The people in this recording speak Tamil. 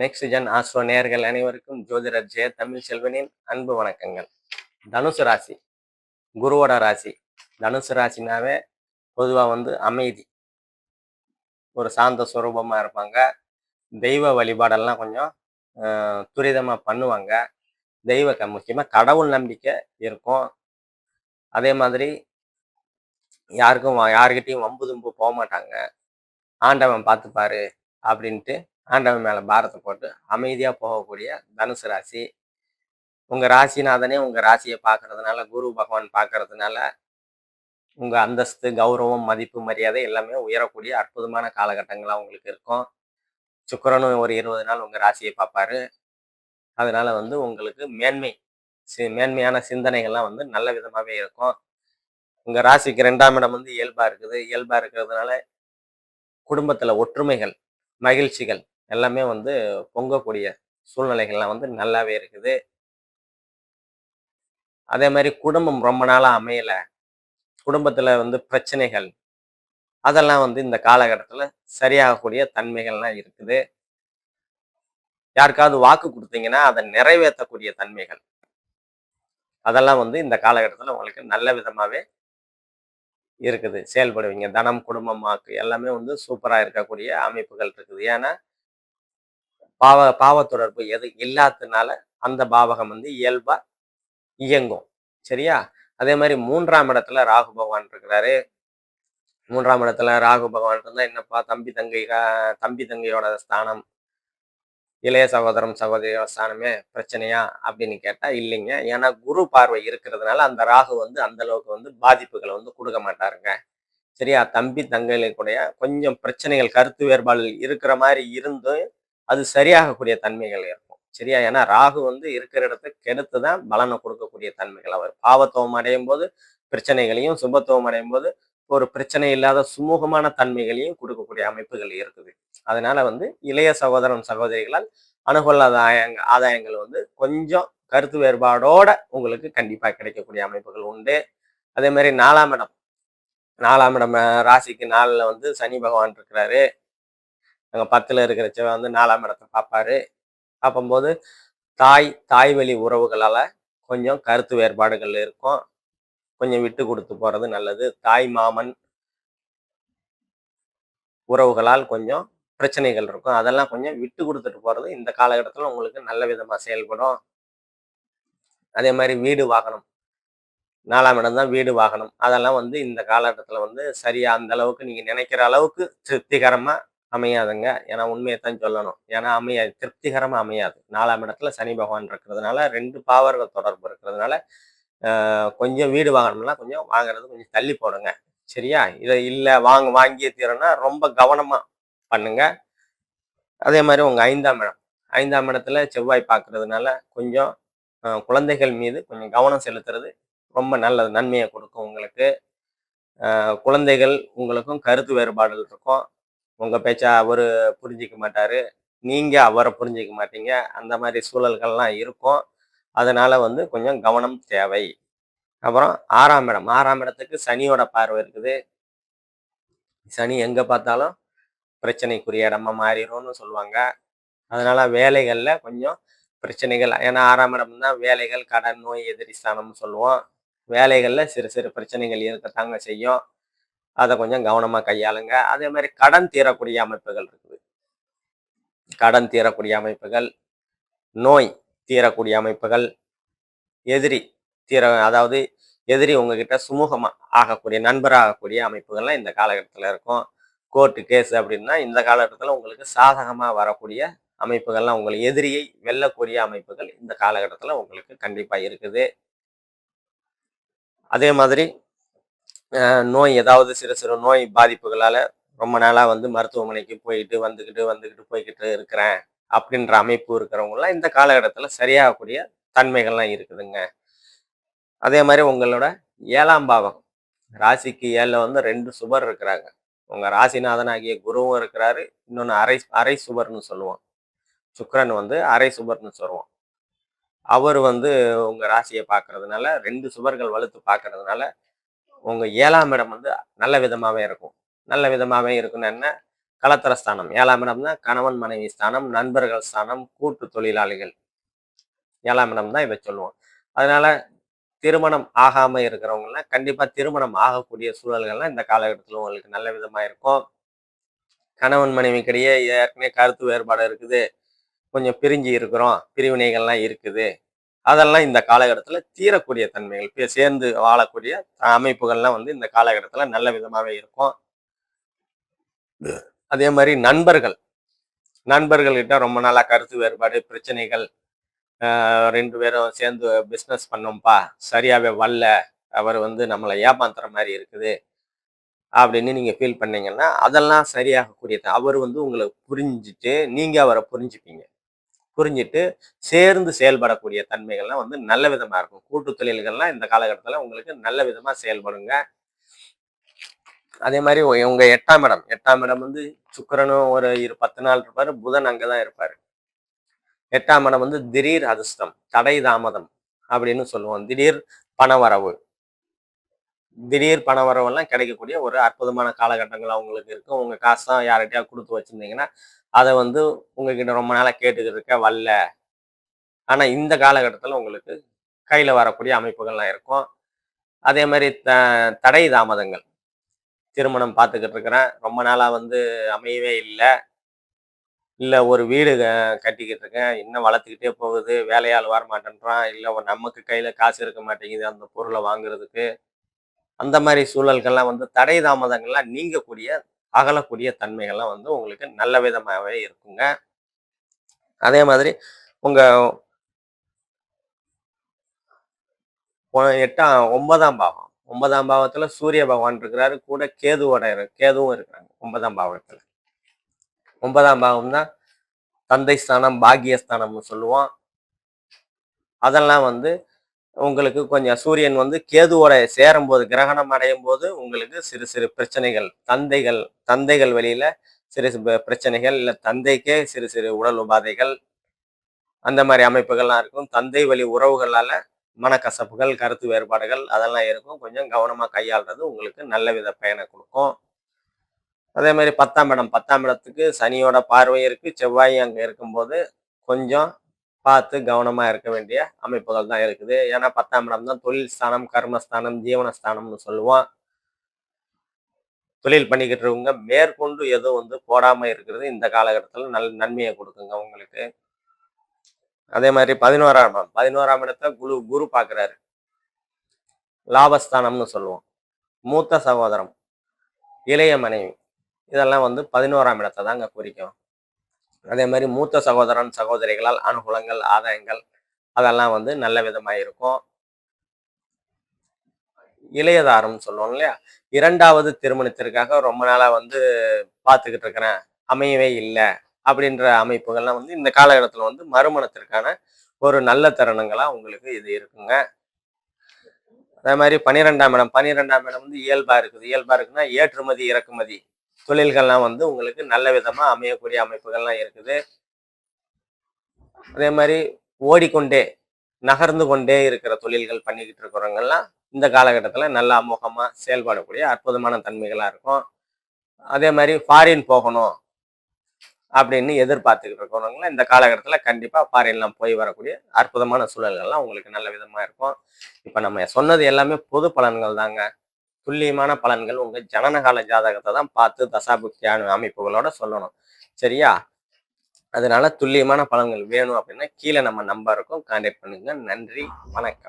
நெக்ஸ்ட் ஜென் ஆஸ்ட்ரோ நேர்கள் அனைவருக்கும் ஜோதிடர் ஜெய தமிழ் செல்வனின் அன்பு வணக்கங்கள். தனுசு ராசி குருவோட ராசி. தனுசு ராசினாவே பொதுவாக வந்து அமைதி. ஒரு சாந்த சுரூபமாக இருப்பாங்க. தெய்வ வழிபாடெல்லாம் கொஞ்சம் துரிதமாக பண்ணுவாங்க. தெய்வ க முக்கியமாக கடவுள் நம்பிக்கை இருக்கும். அதே மாதிரி யாருக்கும் வ- யாருக்கிட்டையும் வம்பு தும்பு போக மாட்டாங்க ஆண்டவன் பார்த்துப்பாரு அப்படின்ட்டு ஆண்டவன் மேலே பாரத்தை போட்டு அமைதியாக போகக்கூடிய தனுசு ராசி. உங்கள் ராசிநாதனே உங்கள் ராசியை பார்க்கறதுனால குரு பகவான் பார்க்கறதுனால உங்கள் அந்தஸ்து கௌரவம் மதிப்பு மரியாதை எல்லாமே உயரக்கூடிய அற்புதமான காலகட்டங்களாக உங்களுக்கு இருக்கும். சுக்கிரனும் ஒரு இருபது நாள் உங்கள் ராசியை பார்ப்பாரு. அதனால வந்து உங்களுக்கு மேன்மை சி- மேன்மையான சிந்தனைகள்லாம் வந்து நல்ல விதமாகவே இருக்கும். உங்கள் ராசிக்கு ரெண்டாம் இடம் வந்து இயல்பாக இருக்குது. இயல்பாக இருக்கிறதுனால குடும்பத்தில் ஒற்றுமைகள் மகிழ்ச்சிகள் எல்லாமே வந்து பொங்கக்கூடிய சூழ்நிலைகள்லாம் வந்து நல்லாவே இருக்குது. அதே மாதிரி குடும்பம் ரொம்ப நாளாக அமையலை. குடும்பத்தில் வந்து பிரச்சனைகள் அதெல்லாம் வந்து இந்த காலகட்டத்தில் சரியாகக்கூடிய தன்மைகள்லாம் இருக்குது. யாருக்காவது வாக்கு கொடுத்தீங்கன்னா அதை நிறைவேற்றக்கூடிய தன்மைகள். அதெல்லாம் வந்து இந்த காலகட்டத்தில் உங்களுக்கு நல்ல விதமாகவே இருக்குது. செயல்படுவீங்க. தனம் குடும்பம் வாக்கு எல்லாமே வந்து சூப்பராக இருக்கக்கூடிய அமைப்புகள் இருக்குது. ஏன்னா பாவ பாவ தொடர்பு எது இல்லாததுனால அந்த பாவகம் வந்து இயல்பா இயங்கும். சரியா? அதே மாதிரி மூன்றாம் இடத்துல ராகு பகவான் இருக்கிறாரு. மூன்றாம் இடத்துல ராகு பகவான் இருந்தா என்னப்பா தம்பி தங்கை தம்பி தங்கையோட ஸ்தானம். இளைய சகோதரம் சகோதரியோட ஸ்தானமே பிரச்சனையா அப்படின்னு கேட்டா இல்லைங்க. ஏன்னா குரு பார்வை இருக்கிறதுனால அந்த ராகு வந்து அந்த அளவுக்கு வந்து பாதிப்புகளை வந்து கொடுக்க மாட்டாருங்க. சரியா? தம்பி தங்கைகளுக்குடைய கொஞ்சம் பிரச்சனைகள் கருத்து வேறுபாடு இருக்கிற மாதிரி இருந்தும் அது சரியாகக்கூடிய தன்மைகள் இருக்கும். சரியா? ஏன்னா ராகு வந்து இருக்கிற இடத்த கெடுத்து தான் பலனை கொடுக்கக்கூடிய தன்மைகள். அவர் பாவத்துவம் அடையும் போது பிரச்சனைகளையும் சுபத்துவம் அடையும் போது ஒரு பிரச்சனை இல்லாத சுமூகமான தன்மைகளையும் கொடுக்கக்கூடிய அமைப்புகள் இருக்குது. அதனால வந்து இளைய சகோதரன் சகோதரிகளால் அணுகொள்ளாத ஆதாயங்கள் வந்து கொஞ்சம் கருத்து வேறுபாடோட உங்களுக்கு கண்டிப்பாக கிடைக்கக்கூடிய அமைப்புகள் உண்டு. அதே மாதிரி நாலாம் இடம். நாலாம் இடம் ராசிக்கு நாளில் வந்து சனி பகவான் இருக்கிறாரு. நாங்கள் பத்தில் இருக்கிற செவ்வாய் வந்து நாலாம் இடத்தை பார்ப்பாரு. பார்க்கும்போது தாய் தாய் வழி உறவுகளால் கொஞ்சம் கருத்து வேறுபாடுகள் இருக்கும். கொஞ்சம் விட்டு கொடுத்து போகிறது நல்லது. தாய் மாமன் உறவுகளால் கொஞ்சம் பிரச்சனைகள் இருக்கும். அதெல்லாம் கொஞ்சம் விட்டு கொடுத்துட்டு போகிறது இந்த காலகட்டத்தில் உங்களுக்கு நல்ல விதமாக செயல்படும். அதே மாதிரி வீடு வாகனம். நாலாம் இடம் தான் வீடு வாகனம். அதெல்லாம் வந்து இந்த காலகட்டத்தில் வந்து சரியாக அந்த அளவுக்கு நீங்கள் நினைக்கிற அளவுக்கு திருப்திகரமாக அமையாதுங்க. ஏன்னா உண்மையை தான் சொல்லணும். ஏன்னா அமையாது திருப்திகரமாக அமையாது. நாலாம் இடத்துல சனி பகவான் இருக்கிறதுனால ரெண்டு பாவர்கள் தொடர்பு இருக்கிறதுனால கொஞ்சம் வீடு வாங்கணும்னா கொஞ்சம் வாங்குறது கொஞ்சம் தள்ளி போடுங்க. சரியா? இதை இல்லை வாங்க வாங்கிய தீரம்னா ரொம்ப கவனமா பண்ணுங்க. அதே மாதிரி உங்க ஐந்தாம் இடம். ஐந்தாம் இடத்துல செவ்வாய் பார்க்கறதுனால கொஞ்சம் குழந்தைகள் மீது கொஞ்சம் கவனம் செலுத்துறது ரொம்ப நல்லது. நன்மையை கொடுக்கும் உங்களுக்கு. குழந்தைகள் உங்களுக்கும் கருத்து வேறுபாடுகள் இருக்கும். உங்கள் பேச்சை அவர் புரிஞ்சிக்க மாட்டாரு. நீங்க அவரை புரிஞ்சிக்க மாட்டீங்க. அந்த மாதிரி சூழல்கள்லாம் இருக்கும். அதனால வந்து கொஞ்சம் கவனம் தேவை. அப்புறம் ஆறாம் இடம். ஆறாம் இடத்துக்கு சனியோட பார்வை இருக்குது. சனி எங்கே பார்த்தாலும் பிரச்சனைக்குரிய இடமா மாறிடும்னு சொல்லுவாங்க. அதனால வேலைகளில் கொஞ்சம் பிரச்சனைகள் ஏன்னா ஆறாம் இடம் தான் வேலைகள் கடன் நோய் எதிரி ஸ்தானம்னு சொல்லுவோம். வேலைகளில் சிறு சிறு பிரச்சனைகள் இருக்கத்தாங்க செய்யும். அதை கொஞ்சம் கவனமாக கையாளுங்க. அதே மாதிரி கடன் தீரக்கூடிய அமைப்புகள் இருக்குது. கடன் தீரக்கூடிய அமைப்புகள் நோய் தீரக்கூடிய அமைப்புகள் எதிரி தீர அதாவது எதிரி உங்ககிட்ட சுமூகமாக ஆகக்கூடிய நண்பராகக்கூடிய அமைப்புகள்லாம் இந்த காலகட்டத்தில் இருக்கும். கோர்ட்டு கேஸ் அப்படின்னா இந்த காலகட்டத்தில் உங்களுக்கு சாதகமாக வரக்கூடிய அமைப்புகள்லாம் உங்களுக்கு எதிரியை வெல்லக்கூடிய அமைப்புகள் இந்த காலகட்டத்தில் உங்களுக்கு கண்டிப்பாக இருக்குது. அதே மாதிரி நோய் ஏதாவது சிறு சிறு நோய் பாதிப்புகளால் ரொம்ப நாளாக வந்து மருத்துவமனைக்கு போயிட்டு வந்துக்கிட்டு வந்துக்கிட்டு போய்கிட்டு இருக்கிறேன் அப்படின்ற அமைப்பு இருக்கிறவங்கலாம் இந்த காலகட்டத்தில் சரியாகக்கூடிய தன்மைகள்லாம் இருக்குதுங்க. அதே மாதிரி உங்களோட ஏழாம் பாவம் ராசிக்கு ஏழில் வந்து ரெண்டு சுபர் இருக்கிறாங்க. உங்க ராசிநாதனாகிய குருவும் இருக்கிறாரு இன்னொன்று அரை அரை சுபர்னு சொல்லுவோம். சுக்கரன் வந்து அரை சுபர்னு சொல்லுவோம். அவர் வந்து உங்கள் ராசியை பார்க்கறதுனால ரெண்டு சுபர்கள் வலுத்து பார்க்கறதுனால உங்கள் ஏழாம் இடம் வந்து நல்ல விதமாகவே இருக்கும். நல்ல விதமாகவே இருக்குன்னு என்ன? கலத்தர ஸ்தானம். ஏழாம் இடம் தான் கணவன் மனைவி ஸ்தானம் நண்பர்கள் ஸ்தானம் கூட்டு தொழிலாளிகள். ஏழாம் இடம் தான் இதை சொல்லுவோம். அதனால திருமணம் ஆகாமல் இருக்கிறவங்கலாம் கண்டிப்பாக திருமணம் ஆகக்கூடிய சூழல்கள்லாம் இந்த காலகட்டத்தில் உங்களுக்கு நல்ல விதமாக இருக்கும். கணவன் மனைவிக்கிடையே ஏற்கனவே கருத்து வேறுபாடு இருக்குது. கொஞ்சம் பிரிஞ்சு இருக்கிறோம். பிரிவினைகள்லாம் இருக்குது. அதெல்லாம் இந்த காலகட்டத்தில் தீரக்கூடிய தன்மைகள் பே- சேர்ந்து வாழக்கூடிய அமைப்புகள்லாம் வந்து இந்த காலகட்டத்தில் நல்ல விதமாகவே இருக்கும். அதே மாதிரி நண்பர்கள். நண்பர்கள்கிட்ட ரொம்ப நாளா கருத்து வேறுபாடு பிரச்சனைகள் ரெண்டு பேரும் சேர்ந்து பிஸ்னஸ் பண்ணோம்ப்பா சரியாவே வரல அவர் வந்து நம்மளை ஏமாத்துற மாதிரி இருக்குது அப்படின்னு நீங்க ஃபீல் பண்ணீங்கன்னா அதெல்லாம் சரியாகக்கூடிய அவர் வந்து உங்களை புரிஞ்சுட்டு நீங்க அவரை புரிஞ்சுப்பீங்க. புரிஞ்சிட்டு சேர்ந்து செயல்படக்கூடிய தன்மைகள்லாம் வந்து நல்ல விதமா இருக்கும். கூட்டு தொழில்கள்லாம் இந்த காலகட்டத்தில் உங்களுக்கு நல்ல விதமா செயல்படுங்க. அதே மாதிரி உங்க எட்டாம் இடம். எட்டாம் இடம் வந்து சுக்கிரனும் ஒரு இரு பத்து நாள் இருப்பாரு. புதன் அங்கதான் இருப்பாரு. எட்டாம் இடம் வந்து திடீர் அதிர்ஷ்டம் தடை தாமதம் அப்படின்னு சொல்லுவோம். திடீர் பணவரவு திடீர் பணவரவெல்லாம் கிடைக்கக்கூடிய ஒரு அற்புதமான காலகட்டங்கள் அவங்களுக்கு இருக்கும் உங்க காசெல்லாம் யார்கிட்டயா கொடுத்து வச்சிருந்தீங்கன்னா அதை வந்து உங்ககிட்ட ரொம்ப நாளாக கேட்டுக்கிட்டு இருக்க வரல. ஆனால் இந்த காலகட்டத்தில் உங்களுக்கு கையில் வரக்கூடிய அமைப்புகள்லாம் இருக்கும். அதே மாதிரி த தடை தாமதங்கள். திருமணம் பார்த்துக்கிட்டு இருக்கிறேன் ரொம்ப நாளாக வந்து அமையவே இல்லை. இல்லை ஒரு வீடு க- கட்டிக்கிட்டு இருக்கேன் இன்னும் வளர்த்துக்கிட்டே போகுது. வேலையாள் வர மாட்டேன்றான் இல்லை நமக்கு கையில் காசு இருக்க மாட்டேங்குது. அந்த பொருளை வாங்குறதுக்கு. அந்த மாதிரி சூழல்கள்லாம் வந்து தடை தாமதங்கள்லாம் நீங்கக்கூடிய அகலக்கூடிய தன்மைகள்லாம் வந்து உங்களுக்கு நல்ல விதமாகவே இருக்குங்க. அதே மாதிரி உங்க எட்டாம் ஒன்பதாம் பாவம். ஒன்பதாம் பாவத்துல சூரிய பகவான் இருக்கிறாரு கூட கேதுவோட இரு- கேதுவும் இருக்கிறாங்க ஒன்பதாம் பாவத்துல. ஒன்பதாம் பாவம் தான் தந்தை ஸ்தானம் பாகியஸ்தானம்னு சொல்லுவோம். அதெல்லாம் வந்து உங்களுக்கு கொஞ்சம் சூரியன் வந்து கேதுவோட சேரும்போது கிரகணம் அடையும் போது உங்களுக்கு சிறு சிறு பிரச்சனைகள் தந்தைகள் தந்தைகள் வழியில சிறு சிறு பிரச்சனைகள் இல்லை தந்தைக்கே சிறு சிறு உடல் உபாதைகள் அந்த மாதிரி அமைப்புகள்லாம் இருக்கும். தந்தை வழி உறவுகளால மனக்கசப்புகள் கருத்து வேறுபாடுகள் அதெல்லாம் இருக்கும். கொஞ்சம் கவனமாக கையாள்றது உங்களுக்கு நல்ல வித பயனை கொடுக்கும். அதே மாதிரி பத்தாம் இடம் பத்தாம் இடத்துக்கு சனியோட பார்வை இருக்கு. செவ்வாயும் அங்கே இருக்கும்போது கொஞ்சம் பார்த்து கவனமாக இருக்க வேண்டிய அமைப்புகள் தான் இருக்குது. ஏன்னா பத்தாம் இடம் தான் தொழில் ஸ்தானம் கர்மஸ்தானம் ஜீவனஸ்தானம்னு சொல்லுவோம். தொழில் பண்ணிக்கிட்டு இருக்கவங்க மேற்கொண்டு எதுவும் வந்து போடாமல் இருக்கிறது இந்த காலகட்டத்தில் நல் நன்மையை கொடுக்குங்க உங்களுக்கு அதே மாதிரி பதினோராம் இடம். பதினோராம் இடத்த குரு குரு பார்க்குறாரு. லாபஸ்தானம்னு சொல்லுவோம். மூத்த சகோதரம் இளைய மனைவி. இதெல்லாம் வந்து பதினோராம் இடத்தை தாங்க குறிக்கும். அதே மாதிரி மூத்த சகோதரன் சகோதரிகளால் அனுகூலங்கள் ஆதாயங்கள் அதெல்லாம் வந்து நல்ல விதமாக இருக்கும் இளையதாரம் சொல்லுவோம் இல்லையா? இரண்டாவது திருமணத்திற்காக ரொம்ப நாளாக வந்து பார்த்துக்கிட்டு இருக்கிறேன் அமையவே இல்லை அப்படின்ற அமைப்புகள்லாம் வந்து இந்த காலகட்டத்தில் வந்து மறுமணத்திற்கான ஒரு நல்ல தருணங்களாக உங்களுக்கு இது இருக்குங்க. அதே மாதிரி பன்னிரெண்டாம் இடம் பன்னிரெண்டாம் இடம் வந்து இயல்பாக இருக்குது. இயல்பாக இருக்குன்னா ஏற்றுமதி இறக்குமதி தொழில்கள்லாம் வந்து உங்களுக்கு நல்ல விதமாக அமையக்கூடிய அமைப்புகள்லாம் இருக்குது. அதே மாதிரி ஓடிக்கொண்டே நகர்ந்து கொண்டே இருக்கிற தொழில்கள் பண்ணிக்கிட்டு இருக்கிறவங்கெல்லாம் இந்த காலகட்டத்தில் நல்ல அமோகமாக செயல்படக்கூடிய அற்புதமான தன்மைகளாக இருக்கும். அதே மாதிரி ஃபாரின் போகணும் அப்படின்னு எதிர்பார்த்துக்கிட்டு இருக்கிறவங்களாம் இந்த காலகட்டத்தில் கண்டிப்பாக ஃபாரின்லாம் போய் வரக்கூடிய அற்புதமான சூழல்கள்லாம் உங்களுக்கு நல்ல விதமாக இருக்கும். இப்போ நம்ம சொன்னது எல்லாமே பொது பலன்கள் தாங்க. துல்லியமான பலன்கள் உங்க ஜனனகால ஜாதகத்தை தான் பார்த்து தசாபுக்தியான அமைப்புகளோட சொல்லணும். சரியா? அதனால துல்லியமான பலன்கள் வேணும் அப்படின்னா கீழே நம்ம நம்பருக்கும் கான்டாக்ட் பண்ணுங்க. நன்றி. வணக்கம்.